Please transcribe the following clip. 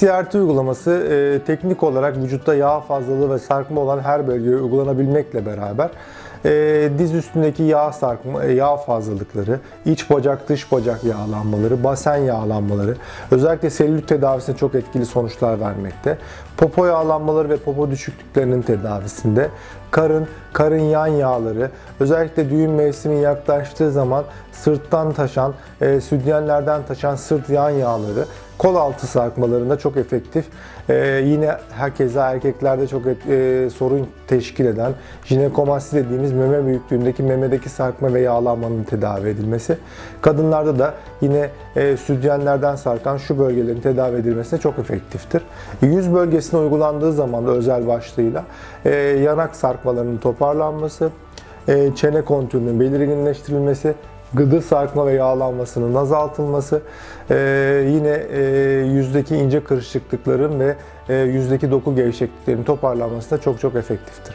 CRT uygulaması e, teknik olarak vücutta yağ fazlalığı ve sarkma olan her bölgeye uygulanabilmekle beraber e, diz üstündeki yağ sarkma, e, yağ fazlalıkları, iç bacak dış bacak yağlanmaları, basen yağlanmaları, özellikle selülit tedavisinde çok etkili sonuçlar vermekte. Popo yağlanmaları ve popo düşüklüklerinin tedavisinde, karın, karın yan yağları, özellikle düğün mevsimi yaklaştığı zaman sırttan taşan, e, sütyenlerden taşan sırt yan yağları, kol altı sarkmalarında çok efektif. Ee, yine herkese erkeklerde çok et- e, sorun teşkil eden jinekomasti dediğimiz meme büyüklüğündeki memedeki sarkma ve yağlanmanın tedavi edilmesi. Kadınlarda da yine e, sütyenlerden sarkan şu bölgelerin tedavi edilmesine çok efektiftir. Yüz bölgesine uygulandığı zaman da özel başlığıyla e, yanak sarkmalarının toparlanması, e, çene kontürünün belirginleştirilmesi, gıdı sarkma ve yağlanmasının azaltılması, e, yine e, yüzdeki ince kırışıklıkların ve e, yüzdeki doku gevşekliklerin toparlanması da çok çok efektiftir.